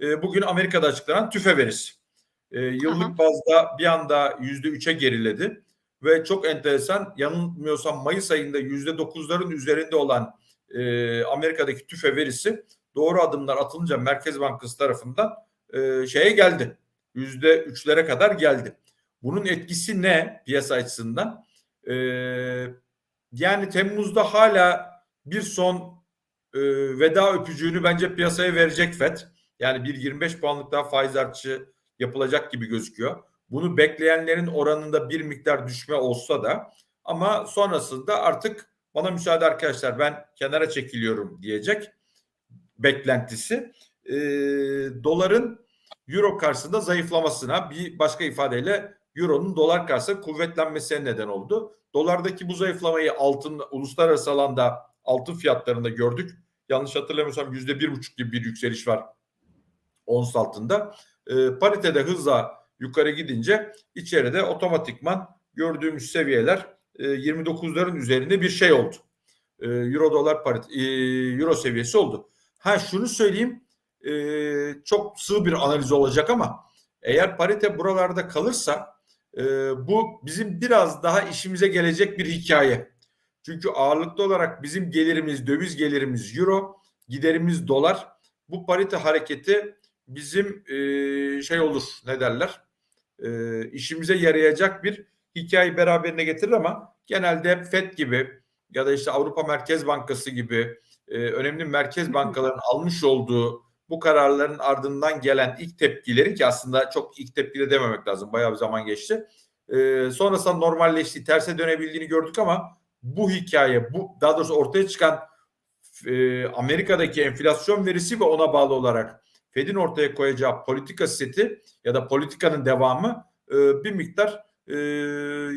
e, bugün Amerika'da açıklanan tüfe verisi. E, yıllık Aha. bazda bir anda yüzde üçe geriledi ve çok enteresan yanılmıyorsam Mayıs ayında yüzde dokuzların üzerinde olan e, Amerika'daki tüfe verisi doğru adımlar atılınca Merkez Bankası tarafından e, şeye geldi. Yüzde üçlere kadar geldi. Bunun etkisi ne piyasa açısından? E, yani Temmuz'da hala bir son e, veda öpücüğünü bence piyasaya verecek FED. Yani bir 25 puanlık daha faiz artışı yapılacak gibi gözüküyor. Bunu bekleyenlerin oranında bir miktar düşme olsa da ama sonrasında artık bana müsaade arkadaşlar ben kenara çekiliyorum diyecek beklentisi. E, doların euro karşısında zayıflamasına bir başka ifadeyle euronun dolar karşısında kuvvetlenmesine neden oldu. Dolardaki bu zayıflamayı altın uluslararası alanda altın fiyatlarında gördük. Yanlış hatırlamıyorsam yüzde bir buçuk gibi bir yükseliş var ons altında. E, paritede hızla yukarı gidince içeride otomatikman gördüğümüz seviyeler e, 29'ların üzerinde bir şey oldu. E, Euro dolar parit e, euro seviyesi oldu. Ha şunu söyleyeyim e, çok sığ bir analiz olacak ama eğer parite buralarda kalırsa e, bu bizim biraz daha işimize gelecek bir hikaye. Çünkü ağırlıklı olarak bizim gelirimiz, döviz gelirimiz euro, giderimiz dolar. Bu parite hareketi bizim e, şey olur ne derler e, işimize yarayacak bir hikaye beraberine getirir ama genelde FED gibi ya da işte Avrupa Merkez Bankası gibi e, önemli merkez bankaların almış olduğu bu kararların ardından gelen ilk tepkileri ki aslında çok ilk tepki dememek lazım bayağı bir zaman geçti. E, sonrasında normalleştiği terse dönebildiğini gördük ama bu hikaye bu daha doğrusu ortaya çıkan e, Amerika'daki enflasyon verisi ve ona bağlı olarak Fed'in ortaya koyacağı politika seti ya da politikanın devamı e, bir miktar e,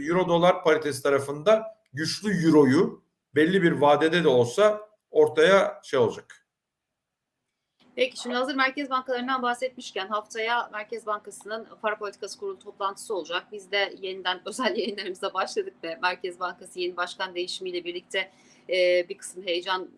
euro dolar paritesi tarafında güçlü euroyu belli bir vadede de olsa ortaya şey olacak. Peki şimdi hazır merkez bankalarından bahsetmişken haftaya Merkez Bankası'nın para politikası kurulu toplantısı olacak. Biz de yeniden özel yayınlarımıza başladık ve Merkez Bankası yeni başkan değişimiyle birlikte e, bir kısım heyecan